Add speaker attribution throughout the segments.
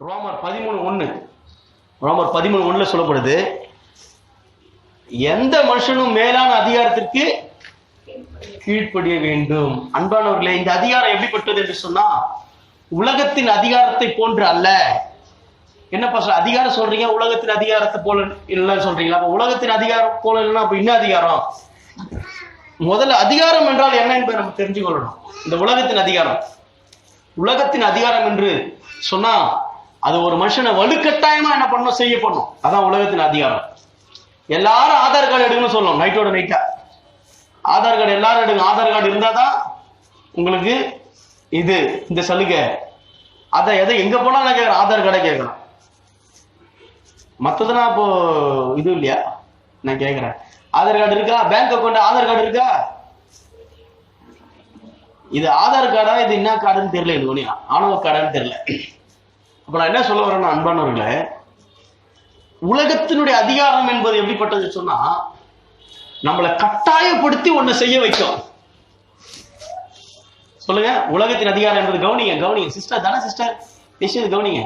Speaker 1: ரோமர் பதிமூணு ஒன்று ரோமர் பதிமூணு ஒண்ணுல சொல்லப்படுது எந்த மனுஷனும் மேலான அதிகாரத்திற்கு கீழ்ப்படிய வேண்டும். அன்பானவர்களே இந்த அதிகாரம் எப்படிப்பட்டது என்று சொன்னா உலகத்தின் அதிகாரத்தை போன்று அல்ல. என்ன சொல்ற அதிகாரம் சொல்றீங்க உலகத்தின் அதிகாரத்தை போல இல்லைன்னு சொல்றீங்களா? அப்ப உலகத்தின் அதிகாரம் போல இல்லைன்னா அப்ப என்ன அதிகாரம்? முதல்ல அதிகாரம் என்றால் என்ன என்பதை நம்ம தெரிஞ்சு கொள்ளணும் இந்த உலகத்தின் அதிகாரம். உலகத்தின் அதிகாரம் என்று சொன்னா அது ஒரு மனுஷனை வலுக்கட்டாயமா என்ன பண்ணணும் செய்ய பண்ணும் அதான் உலகத்தின் அதிகாரம். எல்லாரும் ஆதார் கார்டு எடுக்கணும்னு சொல்லணும் நைட்டோட நைட்டா ஆதார் கார்டு எல்லாரும் எடுங்க. ஆதார் கார்டு இருந்தால் தான் உங்களுக்கு இது இந்த சலுகை. அதை எதை எங்கே போனாலும் நான் கேட்குறேன் ஆதார் கார்டை கேட்கணும் மற்றதெல்லாம் இப்போ இது இல்லையா? நான் கேட்குறேன். ஆதார் கார்டு இருக்கா? பேங்க் அக்கௌண்ட் ஆதார் கார்டு இருக்கா? இது ஆதார் கார்டா இது என்ன கார்டுன்னு தெரியல இது ஒன்றும் ஆணவ கார்டான்னு தெரியல. இப்போ நான் என்ன சொல்ல வரேன்னா அன்பானவர்களே உலகத்தினுடைய அதிகாரம் என்பது எப்படிப்பட்டது சொன்னா நம்மளை கட்டாயப்படுத்தி ஒண்ணு செய்ய வைக்கும். சொல்லுங்க உலகத்தின் அதிகாரம் என்பது கவனிங்க கவனிங்க சிஸ்டர் தானே சிஸ்டர் நிச்சயம் கவனிங்க.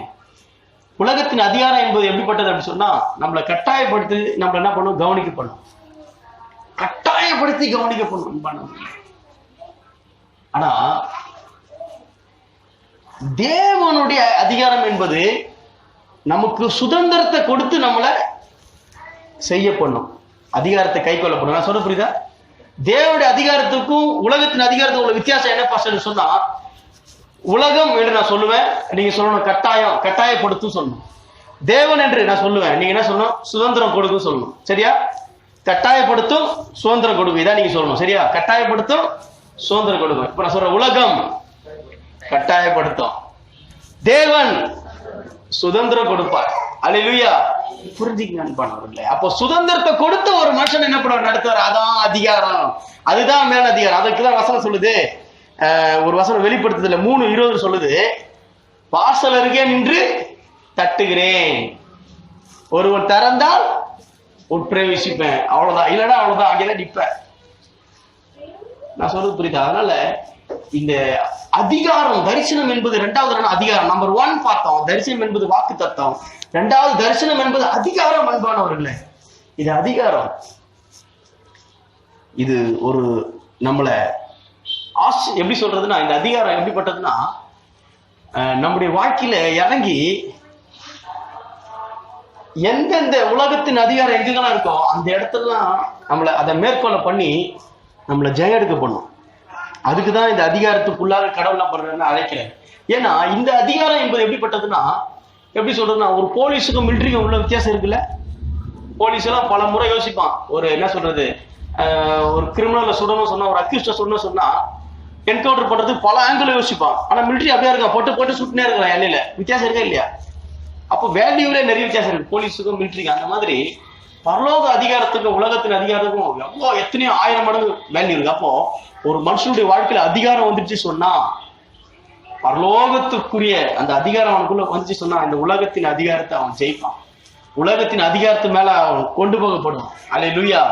Speaker 1: உலகத்தின் அதிகாரம் என்பது எப்படிப்பட்டது அப்படின்னு சொன்னா நம்மளை கட்டாயப்படுத்தி நம்ம என்ன பண்ணும்? கவனிக்க பண்ணும். கட்டாயப்படுத்தி கவனிக்க பண்ணும் ஆனா தேவனுடைய அதிகாரம் என்பது நமக்கு சுதந்திரத்தை கொடுத்து நம்மளை செய்ய பண்ணும். அதிகாரத்தை கை பண்ணும். நான் சொல்ல புரியுதா? தேவனுடைய அதிகாரத்துக்கும் உலகத்தின் அதிகாரத்துக்கும் உள்ள வித்தியாசம் என்ன பாஸ்டர் சொன்னா உலகம் என்று நான் சொல்லுவேன் நீங்க சொல்லணும் கட்டாயம் கட்டாயப்படுத்தும் சொல்லணும். தேவன் என்று நான் சொல்லுவேன். நீங்க என்ன சொல்லணும்? சுதந்திரம் கொடுக்கும் சொல்லணும். சரியா? கட்டாயப்படுத்தும் சுதந்திரம் கொடுக்கும். இதான் நீங்க சொல்லணும். சரியா? கட்டாயப்படுத்தும் சுதந்திரம் கொடுக்கும். இப்ப நான் சொல்றேன் உலகம். கட்டாயப்படுத்தும். தேவன் சுதந்திரம் கொடுப்பார். அல்லேலூயா புரிஞ்சுக்க அன்பானவர்களே அப்போ சுதந்திரத்தை கொடுத்து ஒரு மனுஷன் என்ன பண்ணுவார்? நடத்துவார். அதான் அதிகாரம். அதுதான் மேல் அதிகாரம். அதுக்கு தான் வசனம் சொல்லுது. ஒரு வசனம் வெளிப்படுத்துதுல மூணு இருபது சொல்லுது. வாசல் அருகே நின்று தட்டுகிறேன். ஒருவன் திறந்தால் உட்பிரவேசிப்பேன். அவ்வளவுதான். இல்லைன்னா அவ்வளவுதான். அங்கேதான் நிப்பேன். நான் சொல்றது புரியுதா? அதனால இந்த அதிகாரம் தரிசனம் என்பது இரண்டாவது அதிகாரம். நம்பர் ஒன் பார்த்தோம். தரிசனம் என்பது வாக்கு தத்தம். இரண்டாவது தரிசனம் என்பது அதிகாரம் அன்பானவர்களே. இது அதிகாரம். இது ஒரு நம்மள ஆஸ் எப்படி சொல்றதுன்னா இந்த அதிகாரம் எப்படிப்பட்டதுன்னா அஹ், நம்முடைய வாழ்க்கையில இறங்கி எந்தெந்த உலகத்தின் அதிகாரம் எங்கெங்கெல்லாம் இருக்கோ அந்த இடத்துலலாம் நம்மளை அதை மேற்கொள்ள பண்ணி நம்மளை ஜெயம் எடுக்க பண்ணும். அதுக்கு தான் இந்த அதிகாரத்துக்குள்ளாக கடவுள் என்ன அழைக்கிறேன். ஏன்னா இந்த அதிகாரம் என்பது எப்படிப்பட்டதுன்னா எப்படி சொல்றதுன்னா ஒரு போலீஸுக்கும் மில்ட்ரிக்கும் உள்ள வித்தியாசம் இருக்குல்ல? போலீஸ் எல்லாம் பல முறை யோசிப்பான். ஒரு என்ன சொல்றது? ஒரு கிரிமினல சுடணும் சொன்னா ஒரு அக்யூஸ்ட சுடணும் சொன்னா என்கவுண்டர் பண்றதுக்கு பல ஆங்கிள் யோசிப்பான். ஆனா மிலிட்ரி அப்படியே இருக்கான். போட்டு போட்டு சுட்டுனே இருக்கலாம் எல்லையில. வித்தியாசம் இருக்கா இல்லையா? அப்போ வேல்யூல நிறைய வித்தியாசம் இருக்கு. போலீஸுக்கும் மிலிட்ரிக்கும் அந்த மாதிரி பரலோக அதிகாரத்துக்கும் உலகத்தின் அதிகாரத்துக்கும் எவ்வளோ எத்தனையோ ஆயிரம் மடங்கு வேல்யூ இருக்கு. அப்போ ஒரு மனுஷனுடைய வாழ்க்கையில அதிகாரம் வந்துருச்சு சொன்னா பரலோகத்துக்குரிய அந்த அதிகாரம் அவனுக்குள்ள வந்துச்சு சொன்னா அந்த உலகத்தின் அதிகாரத்தை அவன் ஜெயிப்பான். உலகத்தின் அதிகாரத்து மேல அவன் கொண்டு போகப்படும். லுயா